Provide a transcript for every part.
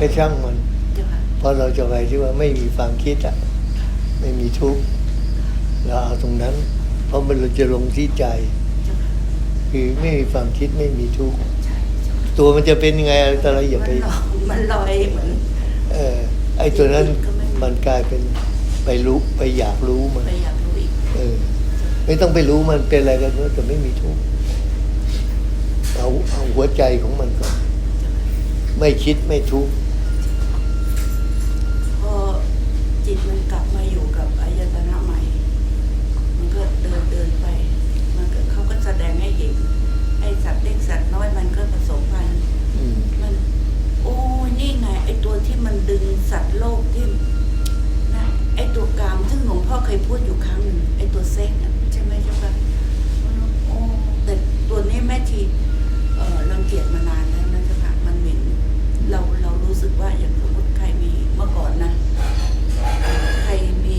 ก็ช่างมันเจ้าค่ะเพราะเราจะไปที่ว่าไม่มีความคิดอะไม่มีทุกข์เราเอาตรงนั้น เพราะมันเราจะลงที่ใจเจ้าค่ะคือไม่มีความคิดไม่มีทุกข์ใช่เจ้าค่ะตัวมันจะเป็นยังไงแต่เราอย่ามันไปลอยมันลอยเหมือนเออไอ้ตัวนั้นก็ไม่มันกลายเป็นไปรู้ไปอยากรู้มันไปอยากรู้อีกเออ ไม่ต้องไปรู้มันเป็นอะไรกันเนอะแต่ไม่มีทุกข์เอาเอาหัวใจของมันก่อน ไม่คิดไม่ทุกข์ พอ จิตมันกลับมาอยู่กับอายตนะใหม่ มันก็เดินเดินไป มันก็เขาก็แสดงให้เห็นไอ้สัตว์เล็กสัตว์น้อยมันก็ผสมพันธุ์ อืม มัน โอ้ยนี่ไง ไอ้ตัวที่มันดึงสัตว์โลกที่นะไอ้ตัวกามซึ่งหลวงพ่อเคยพูดอยู่ครั้งหนึ่งไอ้ตัวเซ็กน่ะใช่ไหมเจ้าค่ะโอ้แต่ตัวนี้แม่ทีเอ่อรังเกียจมานานแล้วนะเจ้าค่ะมันเหม็นเราเรารู้สึกว่าอย่างสมมติใครมีเมื่อก่อนนะใครมี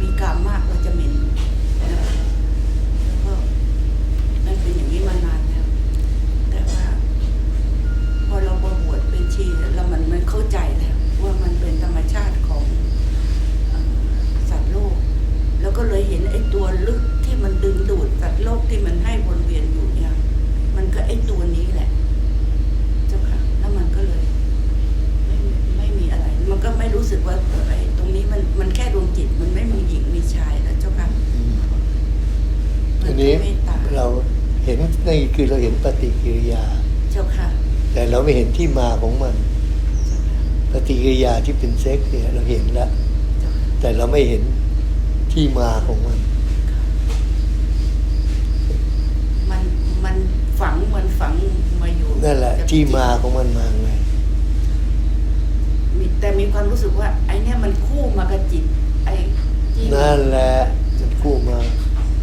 มีกามมากเราจะเหม็นนะแล้วก็นั่นเป็นอย่างนี้มานานแล้ว แต่ว่า พอเรามาบวชเป็นชีแล้วมันมันเข้าใจแล้วว่ามันเป็นธรรมชาติของเอ่อสัตว์โลก แล้วก็เลยเห็นไอ้ตัวลึกที่มันดึงดูดสัตว์โลกที่มันให้วนเวียนอยู่เนี่ย มันก็ไอ้ตัวนี้แหละ เจ้าค่ะ แล้วมันก็เลย ไม่ไม่มีอะไร มันก็ไม่รู้สึกว่าไอ้ตรงนี้มันมันแค่ดวงจิต มันไม่มีหญิงมีชายแล้วเจ้าค่ะ อืม มั อันนี้ เมตตาเราเห็นนี่คือเราเห็นปฏิกิริยา เจ้าค่ะ แต่เราไม่เห็นที่มาของมันเจ้าค่ะปฏิกิริยาที่เป็นเซ็กซ์เนี่ยเราเห็นแล้วเจ้าค่ะแต่เราไม่เห็นที่มาของมัน มันมันฝังมันฝังมาอยู่นั่นแหละกับที่จิตมาของมันมาไงมีแต่มีความรู้สึกว่าไอ้เนี่ยมันคู่มากับจิตไอ้ที่นั่นแหละมันกู้มา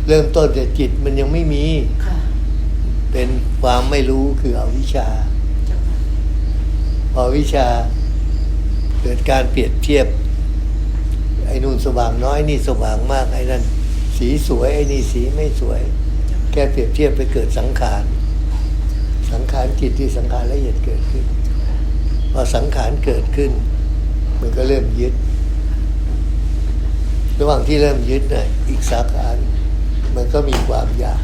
เริ่มต้นจากจิตมันยังไม่มี ค่ะ เป็นความไม่รู้คืออวิชชา เจ้าค่ะ พอวิชาเกิดการเปรียบเทียบ ไอ้นู่นสว่างน้อยนี่สว่างมากไอ้นั่นสีสวยไอ้นี่สีไม่สวยเจ้าค่ะแค่เปรียบเทียบไปเกิดสังขาร สังขารจิตที่สังขารละเอียดเกิดขึ้น พอสังขารเกิดขึ้น มันก็เริ่มยึด ระหว่างที่เริ่มยึดน่ะอีกสาขาหนึ่ง มันก็มีความอยาก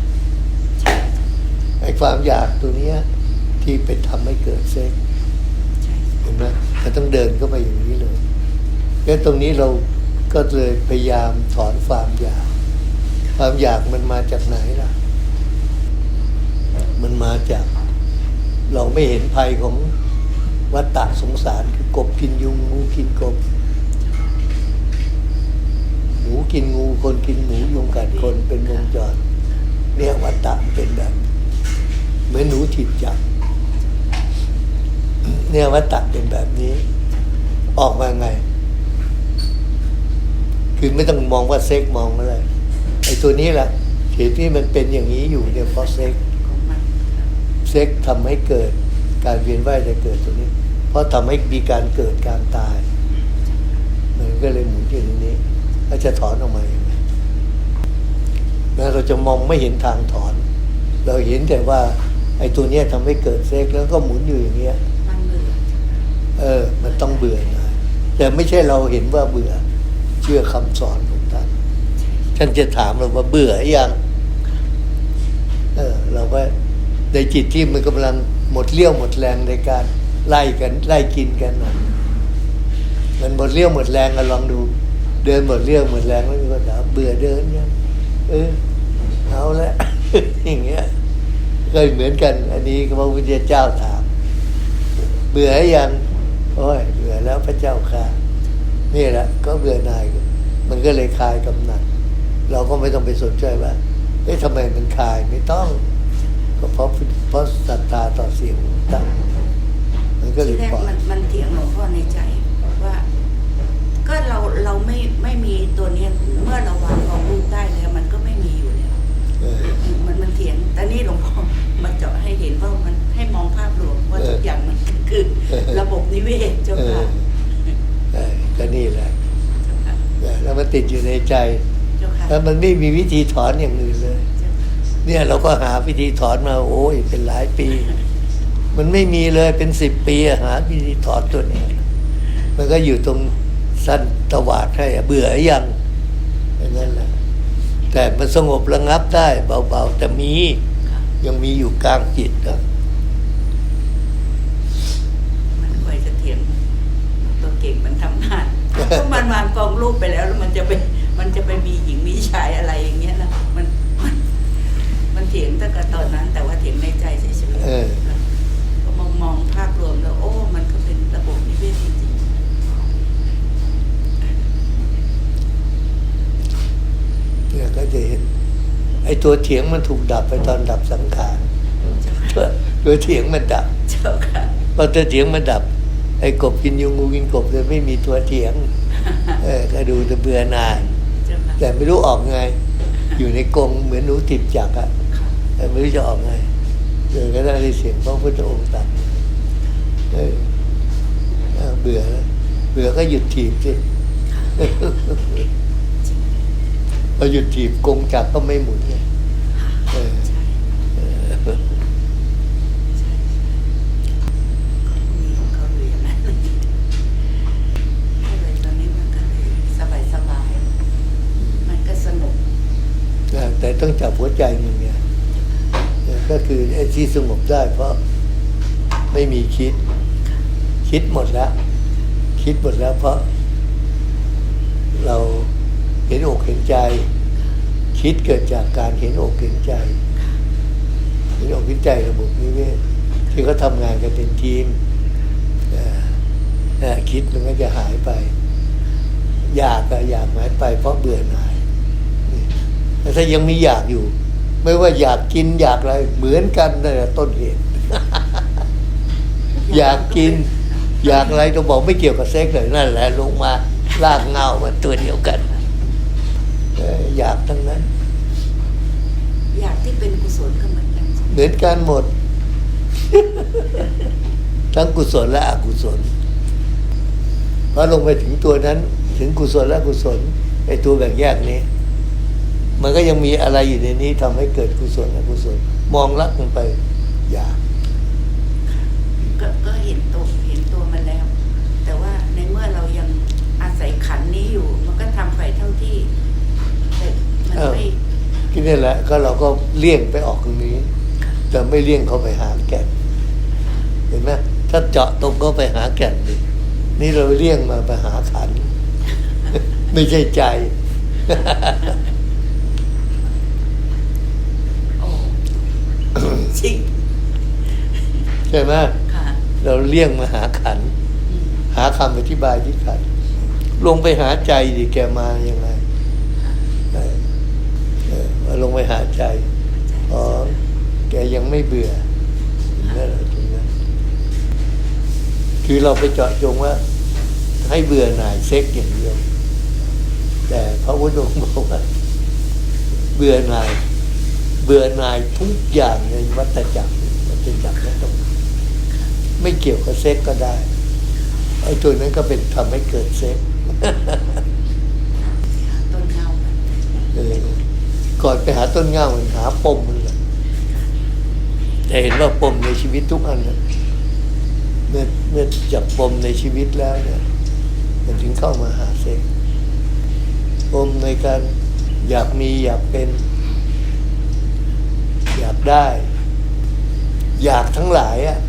ไอ้ความอยากตัวเนี้ย ที่ไปทำให้เกิดเซ็กเห็นไหมมันต้องเดินเข้าไปอย่างนี้เลยแล้วตรงนี้เราก็เลยพยายามถอนความอยาก ความอยากมันมาจากไหนล่ะ มันมาจาก เราไม่เห็นภัยของวัฏฏะสงสารคือกบกินยุงงูกินกบ หมูกินงูคนกินหมูยุงกัดคนเป็นวงจรเนี่ยวัฏฏะเป็นแบบเหมือนหนูถีบจับเนี่ยวัฏฏะเป็นแบบนี้ ออกมาไง คือไม่ต้องมองว่าเซ็กมองอะไรไอ้ตัวนี้แหละเหตุที่มันเป็นอย่างนี้อยู่เนี่ยเพราะเซ็กเซ็กทำให้เกิดการเวียนว่ายจะเกิดตัวนี้ เพราะทำให้มีการเกิดการตายมันก็เลยหมุนอยู่ตรงนี้ แล้วจะถอนออกมาอย่างไงนะเราจะมองไม่เห็นทางถอน เราเห็นแต่ว่า ไอ้ตัวเนี้ยทำให้เกิดเซ็กแล้วก็หมุนอยู่อย่างเงี้ยมันเบื่อเออ มันต้องเบื่อหน่อยแต่ไม่ใช่เราเห็นว่าเบื่อ เชื่อคำสอนของท่าน ท่านจะถามเราว่าเบื่อหรือยัง เออ เราก็ในจิตที่มันกำลังหมดเลี้ยวหมดแรงในการไล่กันไล่กินกันน่ะมันหมดเลี้ยวหมดแรงกันลองดู เดินหมดเลี้ยวหมดแรงแล้วมีคนถามเบื่อเดินยังเออเอาละอย่างเงี้ยเคยเหมือนกัน อันนี้พระพุทธเจ้าถาม เบื่อยังโอ้ยเบื่อแล้วพระเจ้าค่ะนี่แหละก็เบื่อหน่ายมันก็เลยคลายกำหนัด เราก็ไม่ต้องไปสนใจว่าเอ๊ะทำไมมันคลายไม่ต้องก็เพราะเพราะศรัทธาต่อเสียงของมันก็เลยแรกปล่อยมันเถียงหลวงพ่อในใจว่า ก็เราเราไม่ไม่มีตัวนี้เมื่อเราวางของลูกได้แล้ว มันก็ไม่มีอยู่เนี่ยมันมันเถียงแต่นี่หลวงพ่อมาเจาะให้เห็นว่ามันให้มองภาพรวมว่าทุกอย่างมันคือ ระบบนิเวศเจ้าค่ะก็นี่แหละแล้วมันติดอยู่ในใจแล้วมันไม่มีวิธีถอนอย่างอื่นเลย เนี่ยเราก็หาวิธีถอนมาโอ้ยเป็นหลายปี มันไม่มีเลยเป็นสิบปีหาวิธีถอนตัวนี้ มันก็อยู่ตรง สั้นตวาดให้อะเบื่อยังอย่างนั้นแหละแต่มันสงบระงับได้ เบาๆ แต่มีค่ะยังมีอยู่กลางจิตอะมันคอยจะเถียงตัวเก่งมันทำงานเพราะมันวางกองรูปไปแล้วแล้วมันจะไปมันจะไปมีหญิงมีชายอะไรอย่างเงี้ยนะมันมันมันเถียงตั้งแต่ตอนนั้น แต่ว่าเถียงในใจเฉยเออๆค่ะก็มองมองภาพรวมแล้ว โอ้ มันก็เป็นระบบนิเวศจริง เนี่ย ก็จะเห็น ไอ้ตัวเถียงมันถูกดับไปตอนดับสังขารๆเจ้าค่ะตัวตัวเถียงมันดับเจ้าค่ะพอตัวเถียงมันดับ ไอ้กบกินยุงงูกินกบเลยไม่มีตัวเถียง เออก็ดูจะเบื่อหน่ายเจ้าค่ะแต่ไม่รู้ออกไง อยู่ในกรงเหมือนหนูติดจักรอะค่ะแต่ไม่รู้จะออกไงเออก็ได้เสียงพระพุทธองค์ตรัสเออเออเบื่อแล้วเบื่อก็หยุดถีบสิ พอหยุดถีบกรงจักรก็ไม่หมุนไงเออใช่ใช่มีของเขาอยู่อย่างนั้นก็เลยตอนนี้มันก็เลยสบายสบายๆมันก็สนุกนะแต่ต้องจับหัวใจมันไงเออก็คือไอ้ที่สงบได้เพราะไม่มีคิด คิดหมดแล้ว คิดหมดแล้วเพราะเราเห็นอกเห็นใจ คิดเกิดจากการเห็นอกเห็นใจเห็นอกเห็นใจระบบนิเวศที่เขาทำงานกันเป็นทีมคิดมันก็จะหายไป อยากก็อยากหายไป เพราะเบื่อหน่ายแต่ถ้ายังมีอยากอยู่ ไม่ว่าอยากกินอยากอะไรเหมือนกันนั่นแหละต้นเหตุ อยากกิน อยากอะไรต้องบอกไม่เกี่ยวกับเซ็กเลยนั่นแหละลงมาลากเงามันตัวเดียวกัน อ่ออยากทั้งนั้น อยากที่เป็นกุศลก็เหมือนกันใช่ไหมเหมือนกันหมด ทั้งกุศลและอกุศลพอลงไปถึงตัวนั้น ถึงกุศลและอกุศลไอ้ตัวแบ่งแยกนี้ มันก็ยังมีอะไรอยู่ในนี้ทำให้เกิดกุศลอกุศลมองลักมันไป อยากก็ก็เห็นตัวเห็นตัวมันแล้ว แต่ว่าในเมื่อเรายังอาศัยขันธ์นี้อยู่ มันก็ทำไปเท่าที่แต่ มันเออไม่ที่นี่แหละก็เราก็เลี่ยงไปออกตรงนี้ แต่ไม่เลี่ยงเข้าไปหาแก่น เห็นไหมถ้าเจาะตรงก็ไปหาแก่นดินี่เราเลี่ยงมาไปหาขัน ไม่ใช่ใจโอ้จริงใช่ไหมค่ะเราเลี่ยงมาหาขันอืมหาคำอธิบายที่ขัน ลงไปหาใจดิแกมายังไงเออเออว่า ลงไปหาใจอ๋อแกยังไม่เบื่อนั่นแหละตรงนั้นคือเราไปเจาะจงว่า ให้เบื่อหน่ายเซ็กอย่างเดียว แต่พระพุทธองค์บอกว่าเบื่อหน่าย เบื่อหน่ายทุกอย่างในวัฏจักรวัฏจักรนั้นต้องไม่เกี่ยวกับเซ็กก็ได้ไอ้ตัวนั้นก็เป็นทำให้เกิดเซ็ก ก่อนไปหาต้นเง่ามันหาปมมันแหละแต่เห็นว่าปมในชีวิตทุกอันนะเมื่อเมื่อจับปมในชีวิตแล้วเนี่ย มันถึงเข้ามาหาเซ็กปมในการอยากมีอยากเป็น อยากได้ อยากทั้งหลายอะ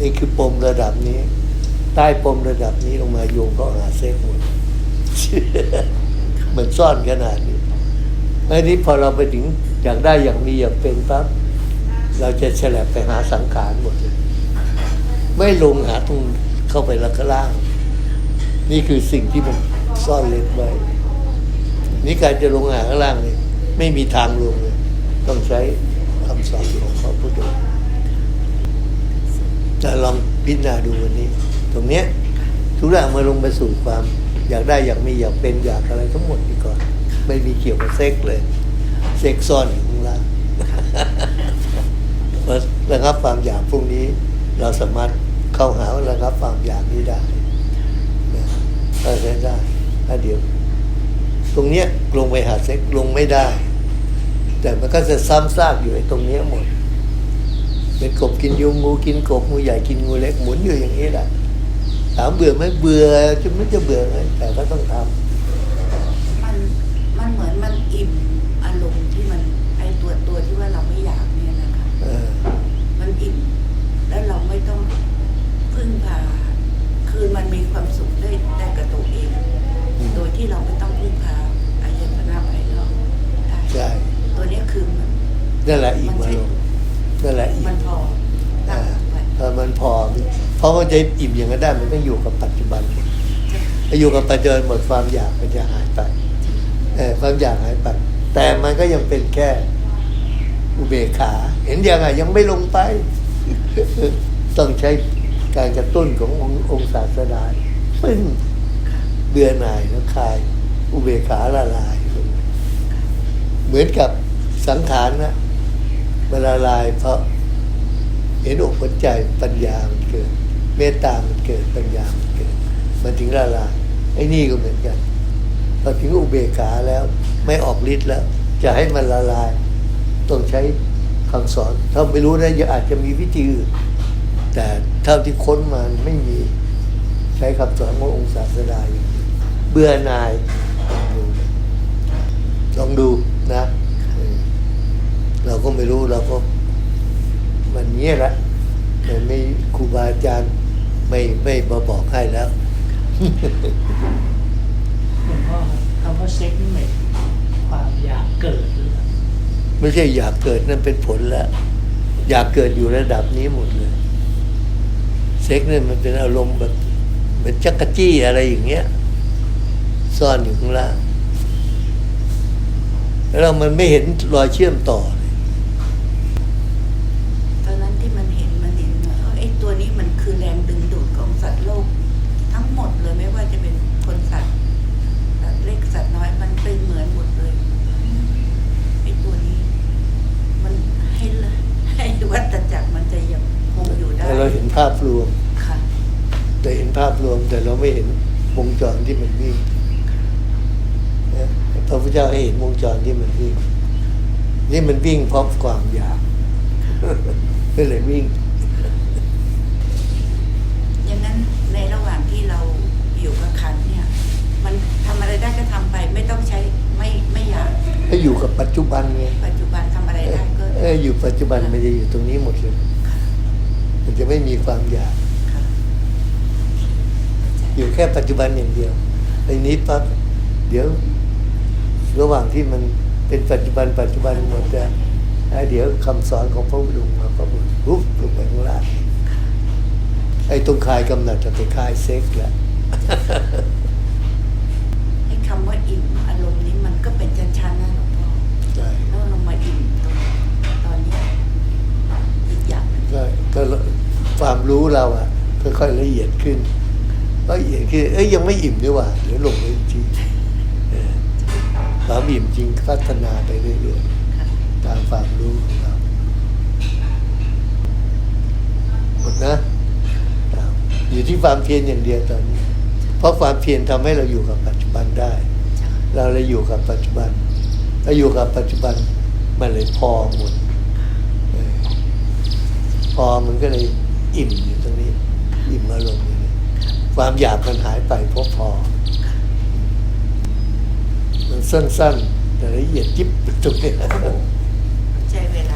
นี่คือปมระดับนี้ ใต้ปมระดับนี้ลงมาโยงก็หาเซ็กหมดเหมือนซ่อนขนาดนี้ ไอ้นี้พอเราไปถึงอยากได้อยากมีอยากเป็นปั๊บเราจะแฉลบไปหาสังขารหมดเลยไม่ลงหาตรงเข้าไปละข้างล่าง นี่คือสิ่งที่มันซ่อนเล็นไว้นี่การจะลงหาข้างล่างเลยไม่มีทางลงเลย ต้องใช้คำสอนของพระพุทธองค์จะลองพิจารณาดูวันนี้ ตรงเนี้ยทุกอย่างมาลงไปสู่ความ อยากได้อยากมีอยากเป็นอยากอะไรทั้งหมดนี ไม่มีเกี่ยวกับเซ็กเลย เซ็กซ่อนอยู่ข้างล่างเพราะระงับความอยากพวกนี้ เราสามารถเข้าหาระงับความอยากนี้ได้ถ้าใช้ได้ถ้าเดี๋ยว ตรงเนี้ยลงไปหาเซ็กลงไม่ได้ แต่มันก็จะซ้ำซากอยู่ไอ้ตรงเนี้ยหมดเป็นกบกินยุงงูกินกบงูใหญ่กินงูเล็กหมุนอยู่อย่างนี้แหละถามเบื่อไหมเบื่อจะไม่จะเบื่อไงแต่ก็ต้องทำมันมันเหมื อนมันอิ่มอารมณ์ที่มันไอตัวตัวที่ว่าเราไม่อยากเนี่ยนะคะเออมันอิ่มแล้วเราไม่ต้องพึ่งพาคือมันมีความสุขได้ได้กับตัวเอง โดยที่เราไม่ต้องพึ่งพาอายตนะภายนอกได้ใช่ตัวเนี้ยคือมันนั่นแหละอิ่มอารมณ์นั่นแหละอิ่มัมนพอตั้งไปเออมันพอ เพราะมันจะอิ่มอย่างนั้นได้มันต้องอยู่กับปัจจุบันถ้าอยู่กับปัจจุบันหมดความอยากมันจะหายไป เออความอยากหายไปแต่มันก็ยังเป็นแค่อุเบกขา เห็นยังไงยังไม่ลงไป ต้องใช้การกระตุ้นขององค์องค์ศาสดาปึ้งเบื่อหน่ายแล้วคลาย อุเบกขาละลาย เหมือนกับสังขารนะมันละลายเพราะเห็นอกเห็นใจปัญญามันเกิด เมตตามันเกิดปัญญามันเกิด มันถึงละลายไอ้นี่ก็เหมือนกัน พอถึงอุเบกขาแล้ว ไม่ออกฤทธิ์แล้ว จะให้มันละลาย ต้องใช้คำสอน ถ้าไม่รู้นะอาจจะมีวิธีอื่นแต่เท่าที่ค้นมาไม่มีใช้คำสอนขององค์ศาสดาอย่างเบื่อหน่าย ลองดูนะ เราก็ไม่รู้เราก็มันเนี้ยแหละมันไม่ครูบาอาจารย์ไม่ไม่มาบอกให้แล้ว หลวงพ่อครับคำว่าเซ็กนี่หมายถึงความอยากเกิดหรือเล่าไม่ใช่อยากเกิดนั่นเป็นผลแล้ว อยากเกิดอยู่ระดับนี้หมดเลย เซ็กเนี่ยมันเป็นอารมณ์แบบเหมือนจักรจี้อะไรอย่างเงี้ย ซ่อนอยู่ข้างล่างแล้วมันไม่เห็นรอยเชื่อมต่อ วัฏจักรมันจะยังคงอยู่ได้แต่เราเห็นภาพรวมค่ะแต่เห็นภาพรวมแต่เราไม่เห็นวงจรที่มันวิ่งนะพระพุทธเจ้าให้เห็นวงจรที่มันวิ่ง นี่มันวิ่งเพราะความอยากก็เลยวิ่ง อย่างนั้นในระหว่างที่เราอยู่กับขันธ์เนี่ย มันทำอะไรได้ก็ทำไป ไม่ต้องใช้ไม่ไม่อยากให้อยู่กับปัจจุบันไงปัจจุบันทำอะไร ได้ก็เอออยู่ปัจจุบันมันจะอยู่ตรงนี้หมดเลยค่ะมันจะไม่มีความอยากค่ะอยู่แค่ปัจจุบันอย่างเดียวไอ้นี้ปั๊บเดี๋ยว ระหว่างที่มันเป็นปัจจุบัน ปัจจุบันหมดแล้วแล้วเดี๋ยวคำสอนของพระพุทธองค์มาพระพุทธปุ๊บลงไปข้างล่างไอ้ตรงคลายกำหนัดจะไปคลายเซ็กแหละไอ้คำว่าอิ่มอารมณ์นี้มันก็เป็นชั้นๆนะหลวงพ่อ ใช่ แล้วลงมาอิ่มตรงตอนเนี้ยอีกอย่างหนึ่ง ก็ก็ความ รู้เราอะค่อยๆละเอียดขึ้นละเอียดขึ้นเอ้ยยังไม่อิ่มด้วยว่ะเดี๋ยวลงไปอีกทีเออความอิ่มจริงพัฒนาไปเรื่อยๆตามความรู้ของเราหมดนะอยู่ที่ความเพียรอย่างเดียวตอนนี้ เพราะความเพียรทำให้เราอยู่กับปัจจุบันได้ เราเลยอยู่กับปัจจุบันถ้าอยู่กับปัจจุบันมันเลยพอหมดพอมันก็เลย อิ่มอยู่ตรงนี้ อิ่มอารมณ์อยู่นี้ความอยากมันหายไปพอาพอ มันสั้น ๆ แต่ละเอียดยิบตรงนี้ใช้เวลา